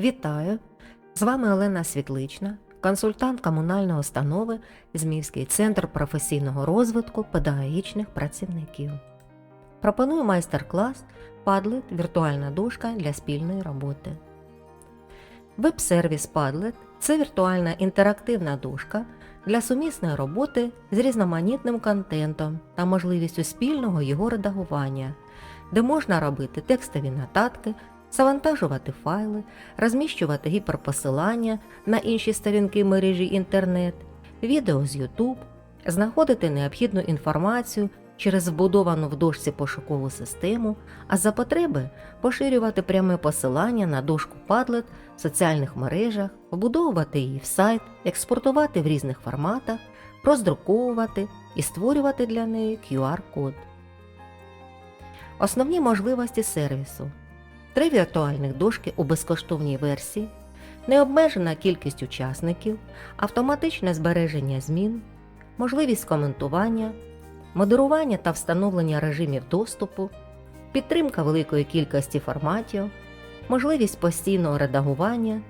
Вітаю! З вами Олена Світлична, консультант комунальної установи Змівський центр професійного розвитку педагогічних працівників. Пропоную майстер-клас Padlet – віртуальна дошка для спільної роботи. Веб-сервіс Padlet – це віртуальна інтерактивна дошка для сумісної роботи з різноманітним контентом та можливістю спільного його редагування, де можна робити текстові нотатки, завантажувати файли, розміщувати гіперпосилання на інші сторінки мережі інтернет, відео з YouTube, знаходити необхідну інформацію через вбудовану в дошці пошукову систему, а за потреби поширювати пряме посилання на дошку Padlet в соціальних мережах, вбудовувати її в сайт, експортувати в різних форматах, роздруковувати і створювати для неї QR-код. Основні можливості сервісу. Три віртуальних дошки у безкоштовній версії, необмежена кількість учасників, автоматичне збереження змін, можливість коментування, модерування та встановлення режимів доступу, підтримка великої кількості форматів, можливість постійного редагування,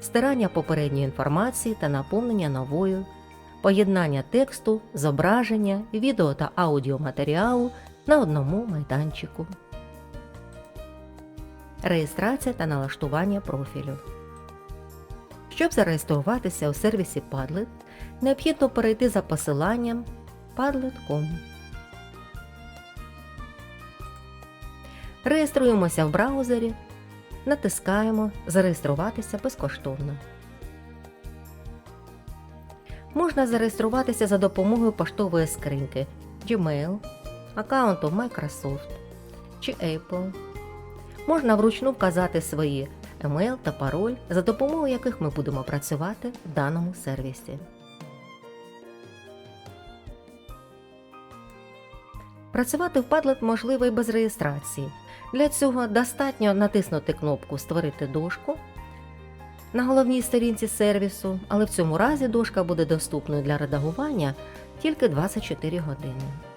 стирання попередньої інформації та наповнення новою, поєднання тексту, зображення, відео та аудіоматеріалу на одному майданчику. Реєстрація та налаштування профілю. Щоб зареєструватися у сервісі Padlet, необхідно перейти за посиланням padlet.com. Реєструємося в браузері, натискаємо Зареєструватися безкоштовно. Можна зареєструватися за допомогою поштової скриньки Gmail, аккаунту Microsoft чи Apple. Можна вручну вказати свої емейл та пароль, за допомогою яких ми будемо працювати в даному сервісі. Працювати в Padlet можливо і без реєстрації. Для цього достатньо натиснути кнопку Створити дошку на головній сторінці сервісу, але в цьому разі дошка буде доступною для редагування тільки 24 години.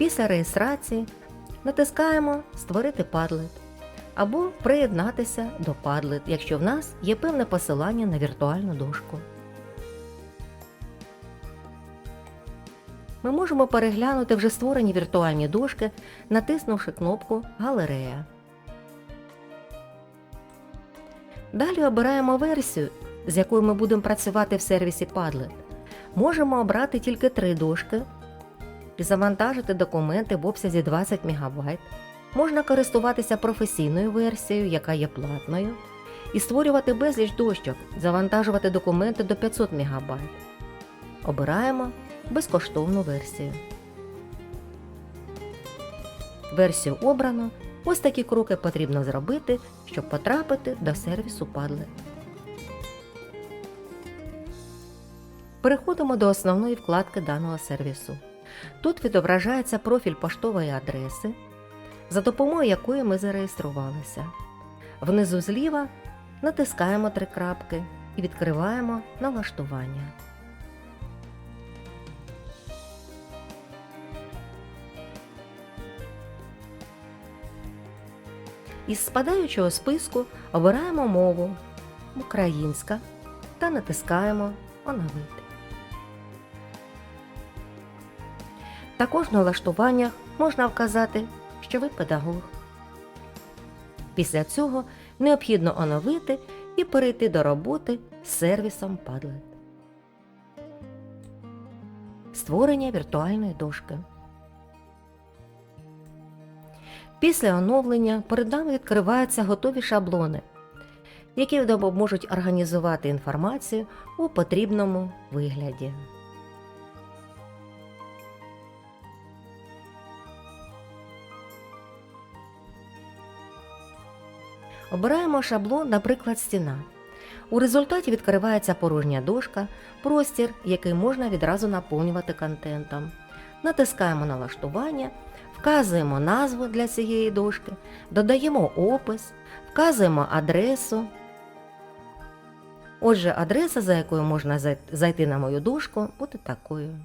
Після реєстрації натискаємо Створити Padlet або приєднатися до Padlet, якщо в нас є певне посилання на віртуальну дошку. Ми можемо переглянути вже створені віртуальні дошки, натиснувши кнопку Галерея. Далі обираємо версію, з якою ми будемо працювати в сервісі Padlet. Можемо обрати тільки три дошки і завантажити документи в обсязі 20 МБ. Можна користуватися професійною версією, яка є платною, і створювати безліч дощок, завантажувати документи до 500 МБ. Обираємо безкоштовну версію. Версію обрано. Ось такі кроки потрібно зробити, щоб потрапити до сервісу Padlet. Переходимо до основної вкладки даного сервісу. Тут відображається профіль поштової адреси, за допомогою якої ми зареєструвалися. Внизу зліва натискаємо три крапки і відкриваємо налаштування. Із спадаючого списку обираємо мову Українська та натискаємо Оновити. Також в налаштуваннях можна вказати, що ви педагог. Після цього необхідно оновити і перейти до роботи з сервісом Padlet. Створення віртуальної дошки. Після оновлення перед нами відкриваються готові шаблони, які допоможуть організувати інформацію у потрібному вигляді. Обираємо шаблон, наприклад, стіна. У результаті відкривається порожня дошка, простір, який можна відразу наповнювати контентом. Натискаємо налаштування, вказуємо назву для цієї дошки, додаємо опис, вказуємо адресу. Отже, адреса, за якою можна зайти на мою дошку, буде такою.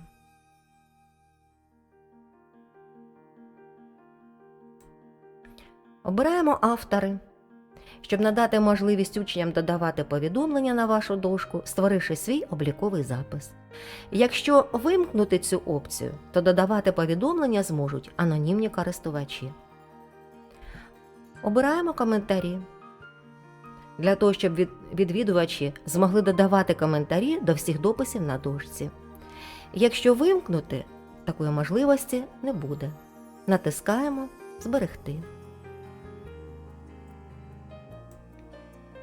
Обираємо автори. Щоб надати можливість учням додавати повідомлення на вашу дошку, створивши свій обліковий запис. Якщо вимкнути цю опцію, то додавати повідомлення зможуть анонімні користувачі. Обираємо коментарі. Для того, щоб відвідувачі змогли додавати коментарі до всіх дописів на дошці. Якщо вимкнути, такої можливості не буде. Натискаємо Зберегти.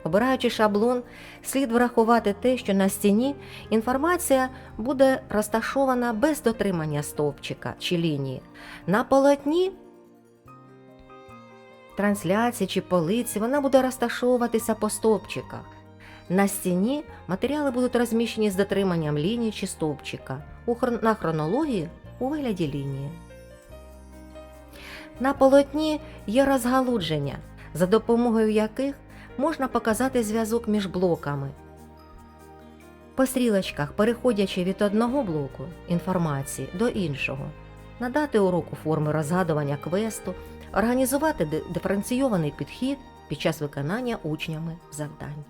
Обираючи шаблон, слід врахувати те, що на стіні інформація буде розташована без дотримання стовпчика чи лінії. На полотні трансляції чи полиці вона буде розташовуватися по стовпчиках. На стіні матеріали будуть розміщені з дотриманням лінії чи стовпчика на хронології у вигляді лінії. На полотні є розгалудження, за допомогою яких можна показати зв'язок між блоками. По стрілочках, переходячи від одного блоку інформації до іншого, надати уроку форми розгадування квесту, організувати диференційований підхід під час виконання учнями завдань.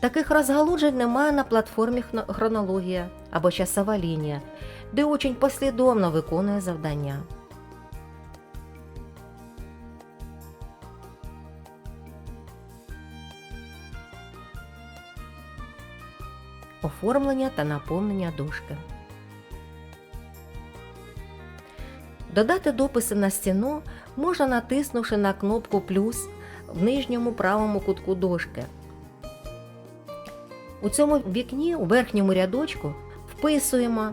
Таких розгалуджень немає на платформі хронологія або часова лінія, де учень послідовно виконує завдання. Оформлення та наповнення дошки. Додати дописи на стіну можна натиснувши на кнопку плюс в нижньому правому кутку дошки. У цьому вікні у верхньому рядочку вписуємо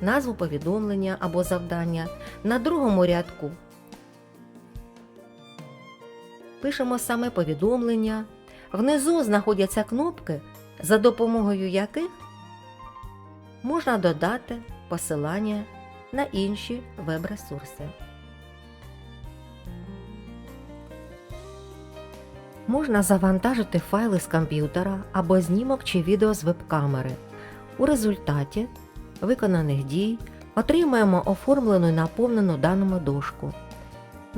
назву повідомлення або завдання. На другому рядку пишемо саме повідомлення. Внизу знаходяться кнопки, за допомогою яких можна додати посилання на інші веб-ресурси. Можна завантажити файли з комп'ютера або знімок чи відео з веб-камери. У результаті виконаних дій отримаємо оформлену і наповнену даними дошку.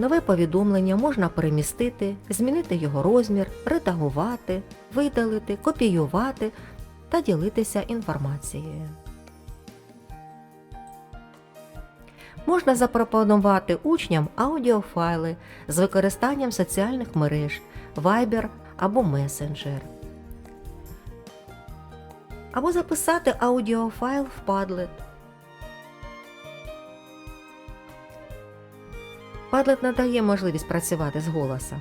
Нове повідомлення можна перемістити, змінити його розмір, редагувати, видалити, копіювати та ділитися інформацією. Можна запропонувати учням аудіофайли з використанням соціальних мереж, Viber або Messenger. Або записати аудіофайл в Padlet. Padlet надає можливість працювати з голосом.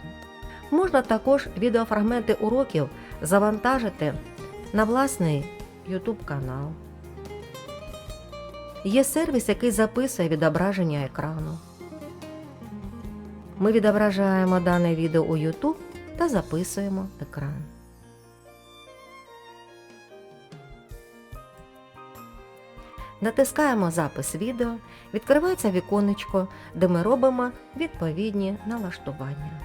Можна також відеофрагменти уроків завантажити на власний YouTube канал. Є сервіс, який записує відображення екрану. Ми відображаємо дане відео у YouTube та записуємо екран. Натискаємо запис відео, відкривається віконечко, де ми робимо відповідні налаштування.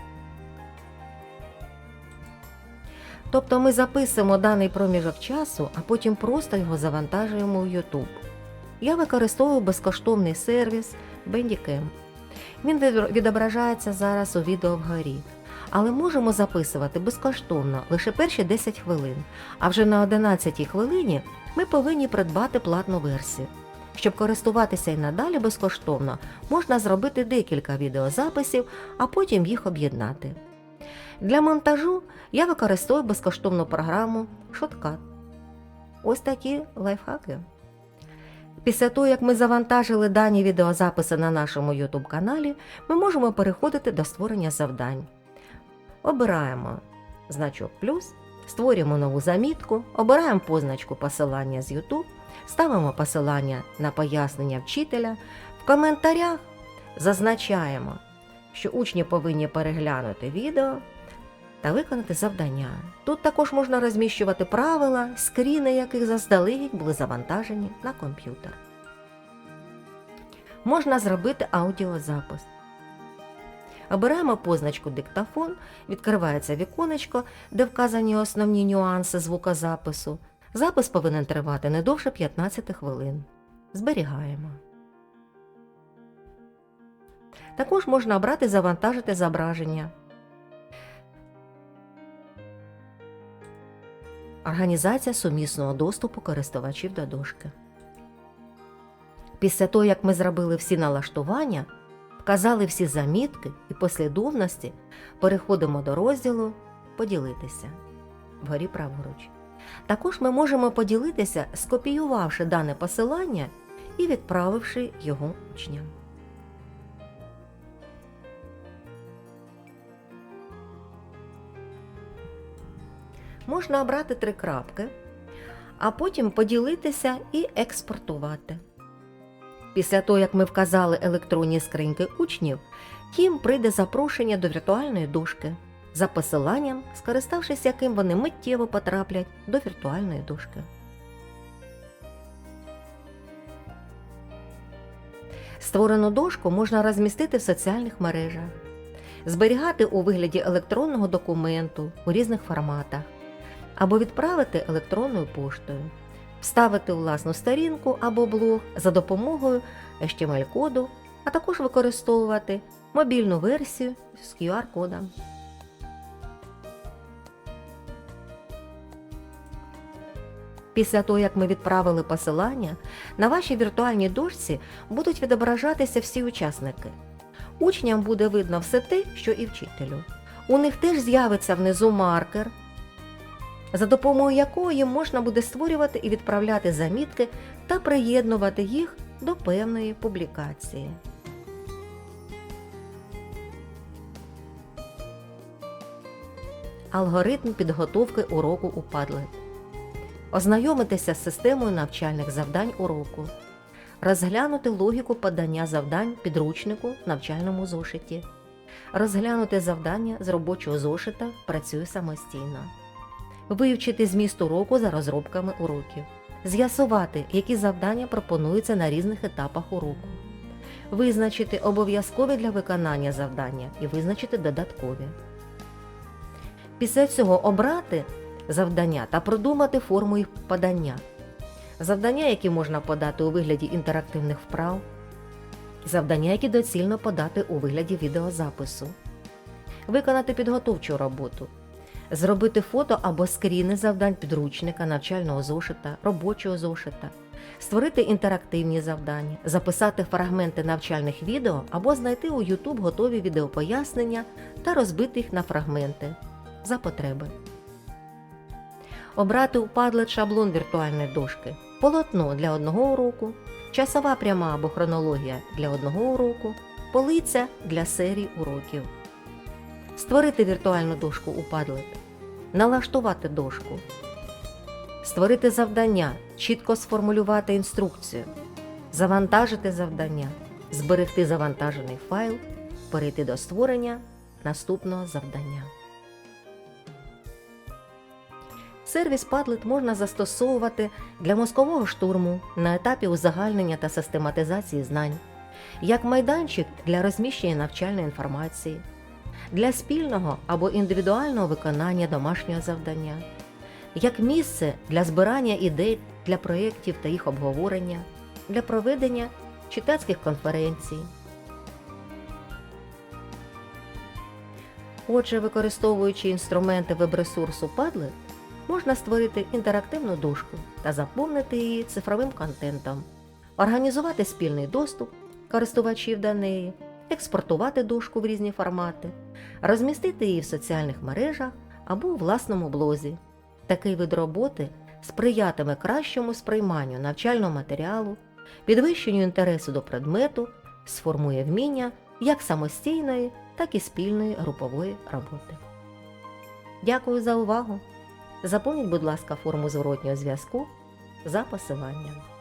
Тобто ми записуємо даний проміжок часу, а потім просто його завантажуємо у YouTube. Я використовую безкоштовний сервіс Bandicam. Він відображається зараз у відео вгорі. Але можемо записувати безкоштовно лише перші 10 хвилин, а вже на 11 хвилині ми повинні придбати платну версію. Щоб користуватися і надалі безкоштовно, можна зробити декілька відеозаписів, а потім їх об'єднати. Для монтажу я використовую безкоштовну програму Shotcut. Ось такі лайфхаки. Після того, як ми завантажили дані відеозаписи на нашому YouTube каналі, ми можемо переходити до створення завдань. Обираємо значок плюс, створюємо нову замітку, обираємо позначку посилання з YouTube, ставимо посилання на пояснення вчителя. В коментарях зазначаємо, що учні повинні переглянути відео та виконати завдання. Тут також можна розміщувати правила, скріни яких заздалегідь були завантажені на комп'ютер. Можна зробити аудіозапис. Обираємо позначку диктофон, відкривається віконечко, де вказані основні нюанси звукозапису. Запис повинен тривати не довше 15 хвилин. Зберігаємо. Також можна обрати завантажити зображення. Організація сумісного доступу користувачів до дошки. Після того, як ми зробили всі налаштування, вказали всі замітки і послідовності, переходимо до розділу Поділитися вгорі праворуч. Також ми можемо поділитися, скопіювавши дане посилання і відправивши його учням. Можна обрати три крапки, а потім поділитися і експортувати. Після того, як ми вказали електронні скриньки учнів, їм прийде запрошення до віртуальної дошки за посиланням, скориставшись яким вони миттєво потраплять до віртуальної дошки. Створену дошку можна розмістити в соціальних мережах, зберігати у вигляді електронного документу у різних форматах або відправити електронною поштою, вставити власну сторінку або блог за допомогою HTML-коду, а також використовувати мобільну версію з QR-кодом. Після того, як ми відправили посилання, на вашій віртуальній дошці будуть відображатися всі учасники. Учням буде видно все те, що і вчителю. У них теж з'явиться внизу маркер, за допомогою якого їм можна буде створювати і відправляти замітки та приєднувати їх до певної публікації. Алгоритм підготовки уроку у Padlet ознайомитися з системою навчальних завдань уроку, розглянути логіку подання завдань підручнику в навчальному зошиті, розглянути завдання з робочого зошита Працюю самостійно, вивчити зміст уроку за розробками уроків, з'ясувати, які завдання пропонуються на різних етапах уроку, визначити обов'язкові для виконання завдання і визначити додаткові. Після цього обрати завдання та продумати форму їх подання. Завдання, які можна подати у вигляді інтерактивних вправ, завдання, які доцільно подати у вигляді відеозапису, виконати підготовчу роботу, зробити фото або скріни завдань підручника, навчального зошита, робочого зошита, створити інтерактивні завдання, записати фрагменти навчальних відео або знайти у YouTube готові відеопояснення та розбити їх на фрагменти за потреби. Обрати у Padlet шаблон віртуальної дошки, полотно для одного уроку, часова пряма або хронологія для одного уроку, полиця для серії уроків. Створити віртуальну дошку у Padlet, налаштувати дошку, створити завдання, чітко сформулювати інструкцію, завантажити завдання, зберегти завантажений файл, перейти до створення наступного завдання. Сервіс Padlet можна застосовувати для мозкового штурму на етапі узагальнення та систематизації знань, як майданчик для розміщення навчальної інформації, для спільного або індивідуального виконання домашнього завдання, як місце для збирання ідей для проєктів та їх обговорення, для проведення читацьких конференцій. Отже, використовуючи інструменти веб-ресурсу Padlet, можна створити інтерактивну дошку та заповнити її цифровим контентом, організувати спільний доступ користувачів до неї, експортувати дошку в різні формати, розмістити її в соціальних мережах або у власному блозі. Такий вид роботи сприятиме кращому сприйманню навчального матеріалу, підвищенню інтересу до предмету, сформує вміння як самостійної, так і спільної групової роботи. Дякую за увагу! Заповніть, будь ласка, форму зворотнього зв'язку за посиланням.